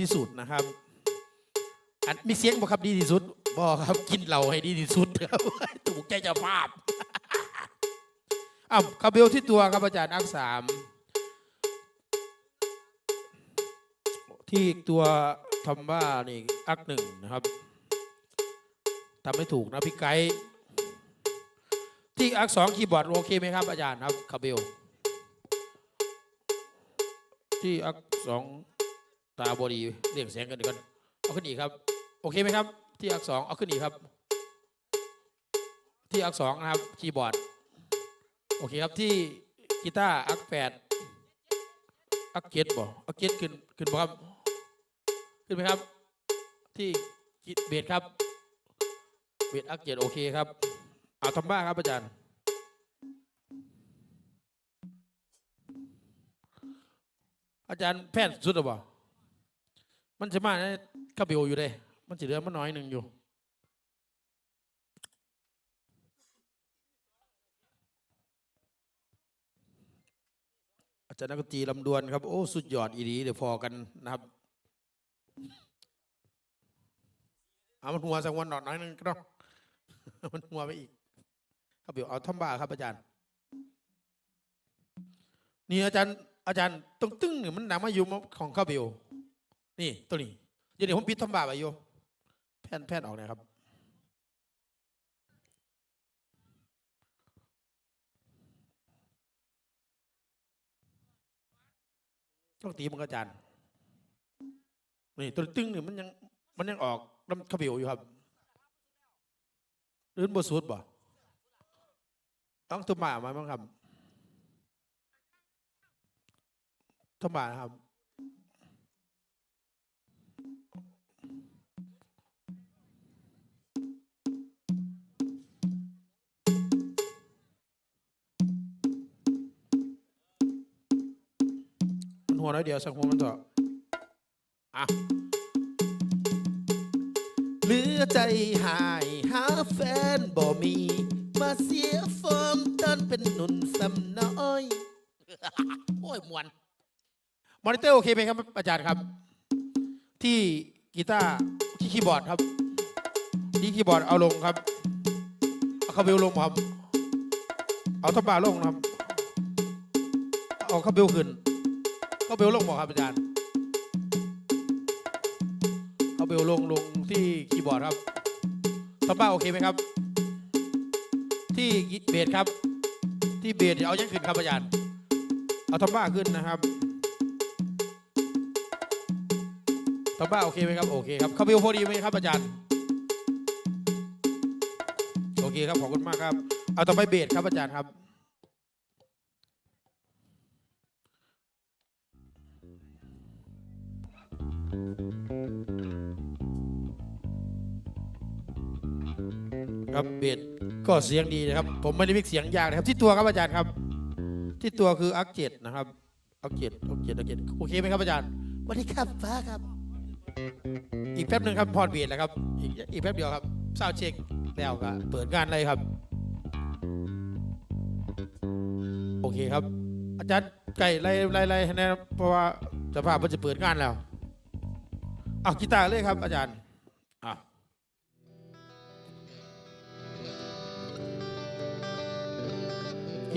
ที่สุดนะครับอันมีเสียงบ่ครับดีที่สุดบ่ครับกินเหล้าให้ดีที่สุดครับถูกใจเจ้าภาพอ้าวคาเบลที่ตัวครับอาจารย์อักสามที่ตัวทำว่านี่อักหนึ่งนะครับทำไม่ถูกนะพี่ไกด์ที่อักสองคีย์บอร์ดโอเคไหมครับอาจารย์ครับคาเบลที่อักสอง ตาบอดีเรียงเสียงกันดีกันเอาขึ้นอีกครับ โอเคไหมครับ ที่อักสองเอาขึ้นอีกครับ ที่อักสองนะครับคีย์บอร์ดโอเคครับที่กีตาร์อักแปดอักเกตบ่อักเกตขึ้นขึ้นบ่ครับ ขึ้นไหมครับ ที่กีเบสครับเบสอักเกตโอเคครับเอาทำบ้าครับอาจารย์อาจารย์แพทย์สุดหรือเปล่า มันจะมาในกระเบลอยู่เลยมันจะเหลือมันน้อยหนึ่งอยู่อาจารย์นักตีลำดวนครับ โอ้ สุดยอดอีดีเดี๋ยวพอกันนะครับเอามันหัวสักวันหน่อยน้อยหนึงก็ต้องมันหัวไปอีกครับเดี๋ยวเอาทำบ้าครับอาจารย์ นี่อาจารย์อาจารย์ต้องตึ้งเนี่ยมันหนังมาอยู่ของข้าวเบล นี่ตัวนี้เดี๋ยวผมปิดทำบ้าไปอยู่แผ่นแผ่นออกนะครับ ต้องตีมันก็อาจารย์นี่ตัวตึ้งเนี่ยมันยังมันยังออกน้ำขบิวอยู่ครับหรือบสุดบ่ต้องตัวหมามาบ้างครับตัวหมาครับ หัวน้อยเดียวสักหัวมันเถอะอะเหลือใจหายหาแฟนบ่มี มาเสียฟอร์มตอนเป็นหนุ่นสำน้อย โอ้ยมวนมอนิเตอร์โอเคไหมครับอาจารย์ครับ ที่กีตาร์ที่คีย์บอร์ดครับ ที่คีย์บอร์ดเอาลงครับเอาคาเบลลงครับ เอาทับบาร์ลงนะครับ เอาคาเบลขึ้น เขาเบลลงบอกครับอาจารย์เขาเบลลงลงที่คีย์บอร์ดครับทับบ้าโอเคไหมครับ ที่เบสครับ ที่เบสเอายังขึ้นครับอาจารย์เอาทับบ้าขึ้นนะครับทับบ้าโอเคไหมครับโอเคครับเขาเบลพอดีไหมครับอาจารย์โอเคครับขอบคุณมากครับ เอาต่อไปเบสครับอาจารย์ครับ ก็เสียงดีนะครับ ผมไม่ได้มิกเสียงยากนะครับ ที่ตัวครับอาจารย์ครับ ที่ตัวคืออักเจ็ดนะครับอักเจ็ดอักเจ็ดอักเจ็ดโอเคไหมครับอาจารย์วัสดีครับฟ้าครับ อีกแป๊บหนึ่งครับพอดเบียดแล้วครับอีกอีกแป๊บเดียวครับเศร้าเช็คแล้วก็เปิดงานเลยครับ โอเคครับ อาจารย์ไก่ไล่ไล่ไล่ให้นะครับเพราะว่าสภาพมันจะเปิดงานแล้วอะกีตาร์เลยครับอาจารย์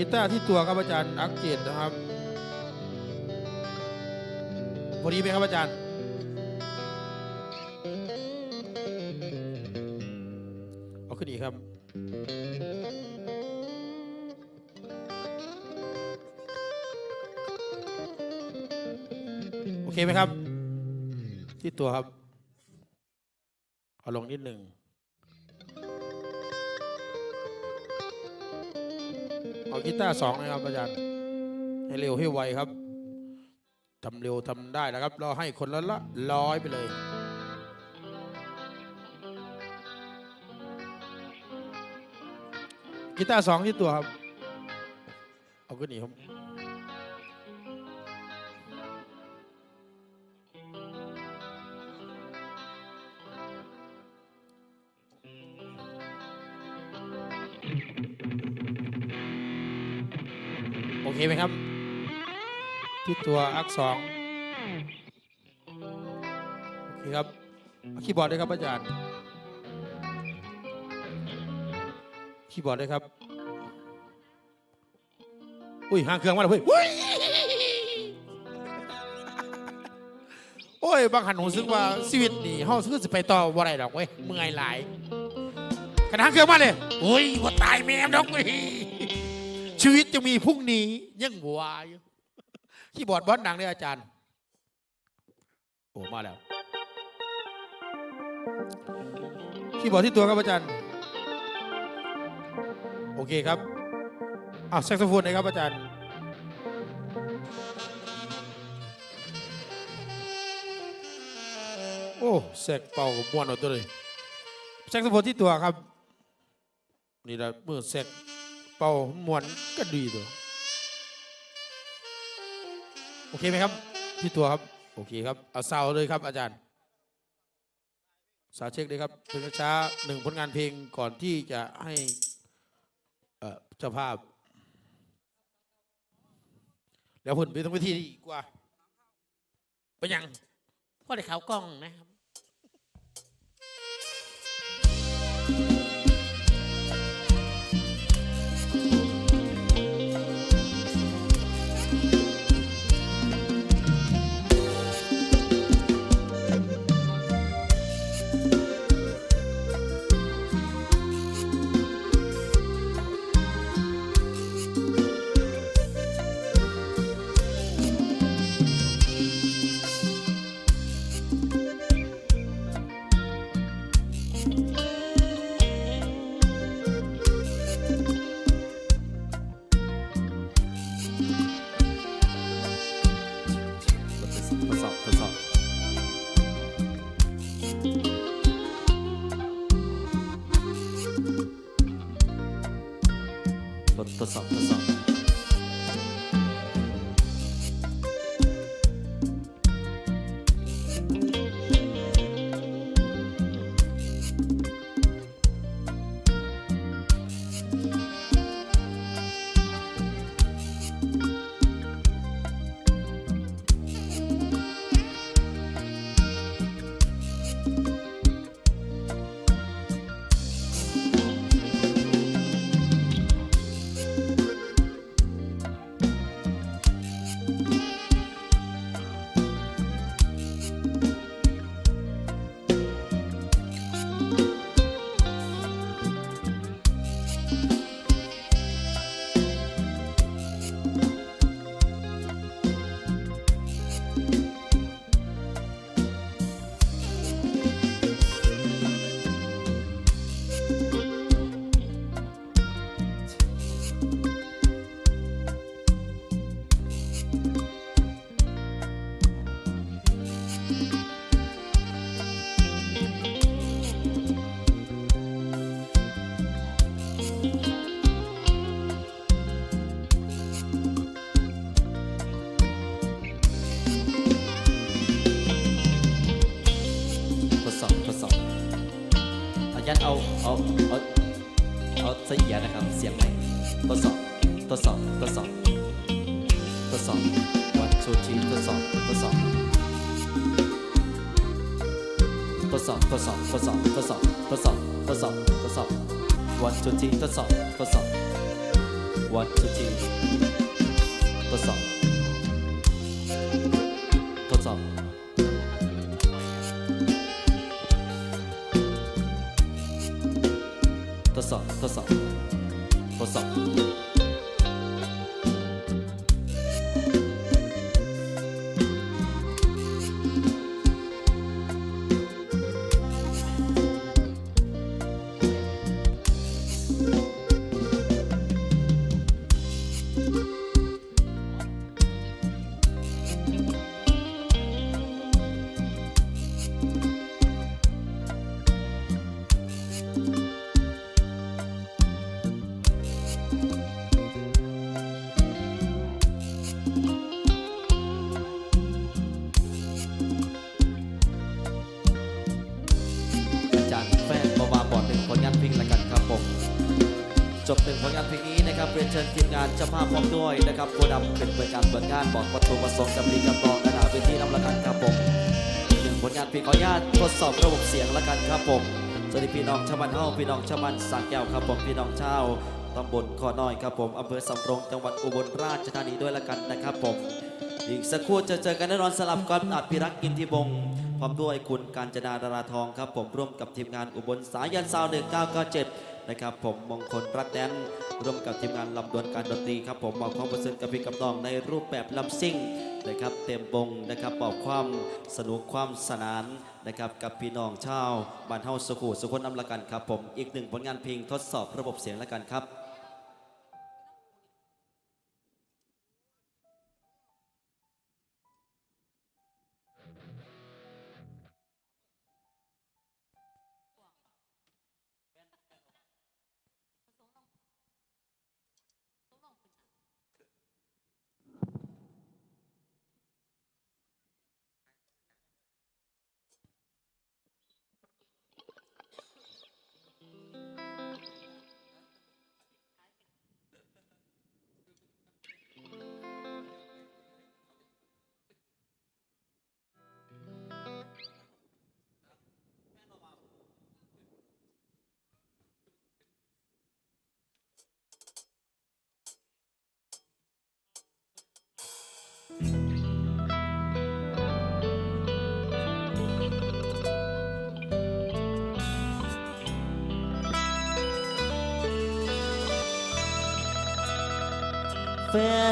กีตาร์ที่ตัวครับอาจารย์อักเกตนะครับพอดีไหมครับอาจารย์ เอาขึ้นอีกครับ โอเคไหมครับ ที่ตัวครับ เอาลงนิดหนึ่ง อากีตาร์สองนะครับอาจารย์ ให้เร็วให้ไวครับทำเร็วทำได้นะครับ เราให้คนละละร้อยไปเลยกีตาร์สองที่ตัวครับ เอาขึ้นอีครับ อเคไหมครับ ที่ตัวอักสองโอเคครับเอาคีย์บอร์ดด้วยครับอาจารย์คีย์บอร์ดด้วยครับ อุ้ยห่างเครื่องมาแล้วเฮ้ยอุ้ยโอ้ย บางหันผมรู้สึกว่าชีวิตนี่เฮาคือสิไปต่อบ่ได้ดอกเว้ยเมื่อยหลายขณะห่างเครื่องมาเลยโอ้ยว่าตายแม่มดอกเว้ย ชีวิตจะมีพรุ่งนี้ยังวอยู่คีย์บอดบอสดังเลยอาจารย์ โอ้มาแล้วคีย์บอดที่ตัวครับอาจารย์ โอเคครับอ้าวแซกโซโฟนนะครับอาจารย์โอ้แซกเป่ากับม้วนเอาตัวเลยแซกโซโฟนที่ตัวครับ นี่แหละเมื่อแซก เป่าม้วนก็ดีตัวโอเคไหมครับที่ตัวครับ โอเคครับ เอาซาวเลยครับอาจารย์ สาวเช็คเลยครับเพลงช้าๆหนึ่งผลงานเพลงก่อนที่จะให้เอ่อเจ้าภาพ แล้วผลไปตรงวิธีดีกว่า ไปยังพ่อได้ข่าวกล้องนะครับ Bye. ทดสอบทดสอบอาจารย์เอาเอาเอาเอาเสียนะครับ เสียงไหนทดสอบทดสอบทดสอบทดสอบวันชูชีทดสอบทดสอบทดสอบทดสอบทดสอบทดสอบทดสอบทดสอบทดสอบ วันชูชีทดสอบทดสอบวันชูชีทดสอบทดสอบทดสอบทดสอบทดสอบ จบหนึ่งผลงานเพลงนี้นะครับเรียนเชิญทีมงานเจ้าภาพพร้อมด้วยนะครับผู้นำเป็นบริการเปิดงานบอกวัตถุประสงค์กับดีกับต่อกระดาษเวทีนำละกันครับผมหนึ่งผลงานเพลงขออนุญาตทดสอบระบบเสียงละกันครับผมสวัสดีพี่น้องชาวบ้านเฮาพี่น้องชาวบ้านสากแก้วครับผมพี่น้องชาวตำบลขอน้อยครับผมอำเภอสำโรงจังหวัดอุบลราชธานีด้วยละกันนะครับผมอีกสักครู่จะเจอกันแน่นอนสลับกับอัดพิรักษ์กินทิบงพร้อมด้วยคุณการจนาดาราทองครับผมร่วมกับทีมงานอุบลสายันซาวห นะครับผมมงคลรัตแดนร่วมกับทีมงานลำดวนการดนตรีครับผมมอบความประเสริฐกับพี่กับน้องในรูปแบบลำซิ่งนะครับเต็มวงนะครับบอกความสนุกความสนานนะครับกับพี่น้องชาวบ้านเฮาสุขุสุขนน้ำละกันครับผมอีกหนึ่งผลงานเพลงทดสอบระบบเสียงละกันครับ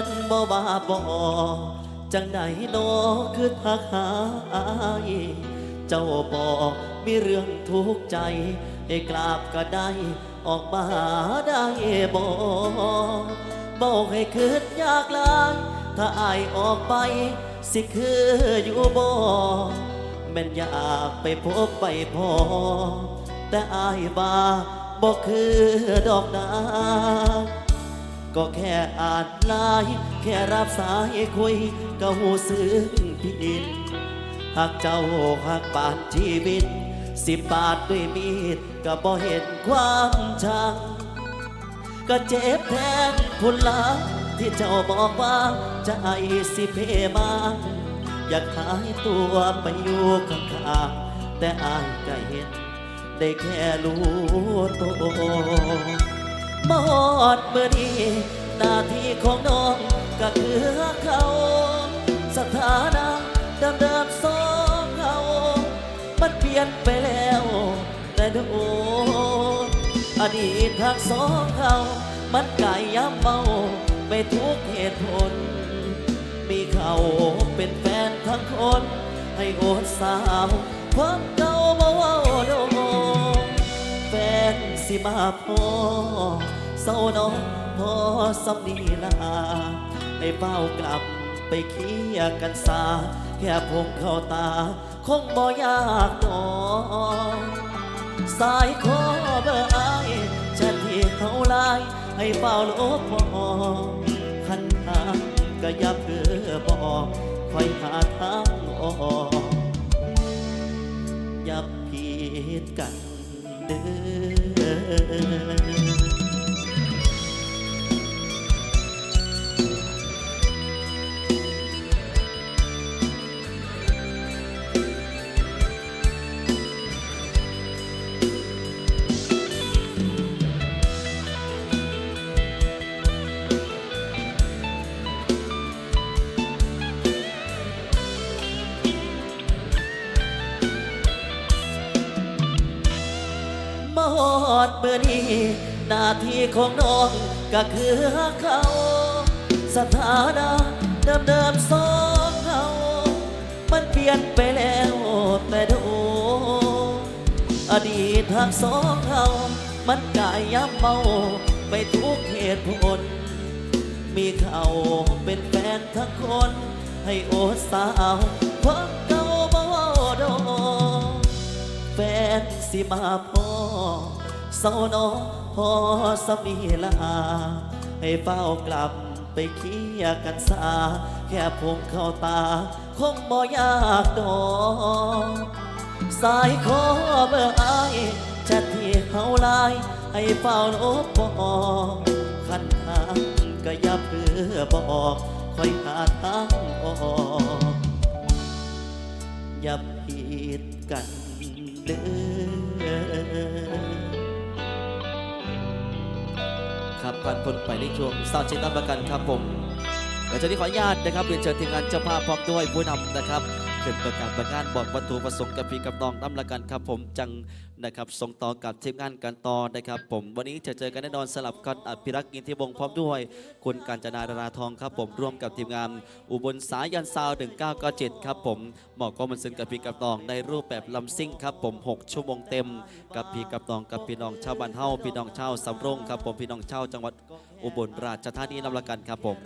นบ่ว่าบ่จังใดโนคือทักหาอายเจ้าบอกมีเรื่องทุกข์ใจ ให้กราบก็ได้ ออกมาได้บ่บอกให้คืดยากลายถ้าอายออกไป สิคืออยู่บ่แม่นอยากไปพบไปพอ แต่อายว่าบ่คือดอกนา ก็แค่อ่านไลน์แค่รับสายคุยก็หูซึ้งผิดหากเจ้าหากปานชีวิต สิบบาทด้วยมีดก็บ่เห็นความชัง ก็เจ็บแทนคุณลาที่เจ้าบอกว่าจะให้สิเพมา อยากหายตัวไปอยู่ข้างๆแต่อายก็เห็นได้แค่รู้ตัว มอดเมื่อนี้หน้าที่ของน้องก็คือเขา สถานะเดิมเดิมๆสองเขา มันเปลี่ยนไปแล้วแต่ดนอดีตทางสองเขา มันก่ย้ำเมาไปทุกเหตุผล มีเขาเป็นแฟนทั้งคน ให้โอดสาวความเก่ามาว่า แฟนสิมาพ่อเศร้าน้องพ่อสำนีลาให้เฝ้ากลับไปเคลียกันซาแค่ผมเข้าตา คงบ่ยากดอกสายคอเบอร์ไอายฉันที่เขาไลายให้เฝ้าลบมองคันทางก็อยับเพือบอกคอยหาทางออกอย่าผิดกัน เด้อ ดเมื่อนี้หน้าที่ของน้องก็คือเขา สถานะเดิมเดิมๆสองเขามันเปลี่ยนไปแล้วแต่ดนอดีตทางสองเขามันกายย้ำเมาไปทุกเหตุผล มีเขาเป็นแฟนทั้งคน ให้โอดสาวความเก่าบ่โดนแฟนสิมาพ่อ เศร้าน้องพอสมีลา ให้เฝ้ากลับไปเคียกันซาแค่ผมเข้าตา คงบ่ยากดอกสายคอเบอร์อายชัดที่เฮาไลาย ให้เฝ้าลบบอกคันทางก็ย่าเพื่อบอกคอยหาทางออกอย่าผิดกันเด้อ ครับผ่านคนไปในช่วงสาวเชียงตามประกันครับผมหลังจากนี้ขออนุญาตนะครับเรียนเชิญทีมงานเจ้าภาพพร้อมด้วยผู้นำนะครับขึ้นประกาศประงานบอกวัตถุประสงค์กับพี่กับน้องน้ำละกันครับผมจัง นะครับส่งต่อกับทีมงานกันต่อนะครับ ผมวันนี้จะเจอกันแน่นอนสลับกันอภิรักษ์กินที่วงศ์พร้อมด้วย คุณการจนาดาราทองครับ ผมร่วมกับทีมงานอุบลสายันซาว1997ครับผมเหมาะก็มันซึ้งกับพี่กับน้องในรูปแบบลำซิ่งครับผม 6 ชั่วโมงเต็ม กับพี่กับน้องกับพี่น้องชาวบ้านเฮาพี่น้องชาวสำโรงครับผมพี่น้องชาวจังหวัดอุบลราชธานีนำละกันครับผม